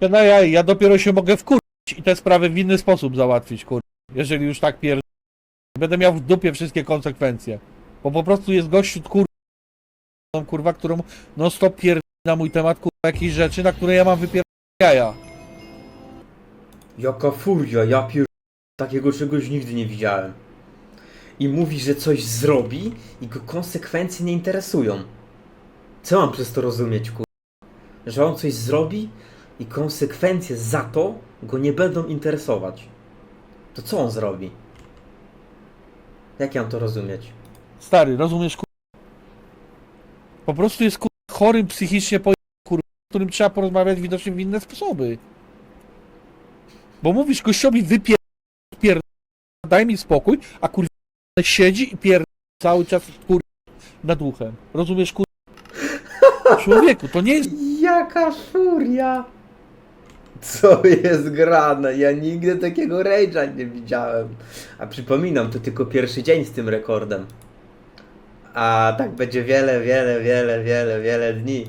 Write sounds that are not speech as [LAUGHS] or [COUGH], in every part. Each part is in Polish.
Ja, no, ja, ja dopiero się mogę wkurzyć i te sprawy w inny sposób załatwić, kur... Jeżeli już tak pier... Będę miał w dupie wszystkie konsekwencje. Bo po prostu jest gościu, kur... kurwa, którą no stop pier... na mój temat, kurwa, jakieś rzeczy, na które ja mam wypier... jaja. Jaka furia, ja pier... Takiego czegoś nigdy nie widziałem. I mówi, że coś zrobi i go konsekwencje nie interesują. Co mam przez to rozumieć, kur... Że on coś zrobi i konsekwencje za to go nie będą interesować. To co on zrobi? Jak ja mam to rozumieć? Stary, rozumiesz, kur... Po prostu jest, kur... chorym psychicznie po... kur... którym trzeba porozmawiać widocznie w inne sposoby. Bo mówisz gościowi wypier... pier... daj mi spokój, a kur... siedzi i pier... cały czas kur... nad uchem. Rozumiesz, kur... [LAUGHS] Człowieku, to nie jest Jaka furia! Co jest grane? Ja nigdy takiego rage'a nie widziałem. A przypominam, to tylko pierwszy dzień z tym rekordem. A tak będzie wiele, wiele, wiele, wiele, wiele dni.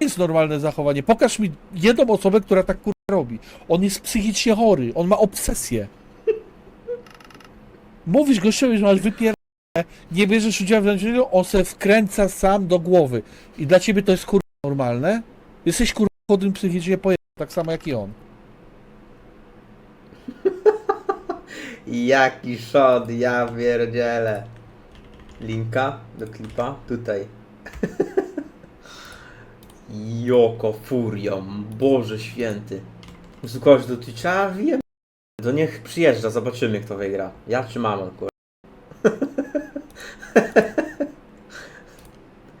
jest normalne zachowanie. Pokaż mi jedną osobę, która tak kur... robi. On jest psychicznie chory, on ma obsesję. Mówisz gościowi, że masz wypier... nie bierzesz udziału w zajęciu, on se wkręca sam do głowy. I dla ciebie to jest kur... normalne? Jesteś kur... chorym psychicznie poje... tak samo jak i on. Jaki shot, ja pierdzielę. Linka do klipa? Tutaj. [LAUGHS] Joko furia, Boże święty. Jezu, kogoś dotyczy, wiem. To niech przyjeżdża, zobaczymy kto wygra. Ja czy mamon, kur... [LAUGHS]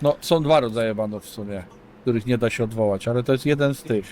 No, są dwa rodzaje banów w sumie, których nie da się odwołać, ale to jest jeden z tych.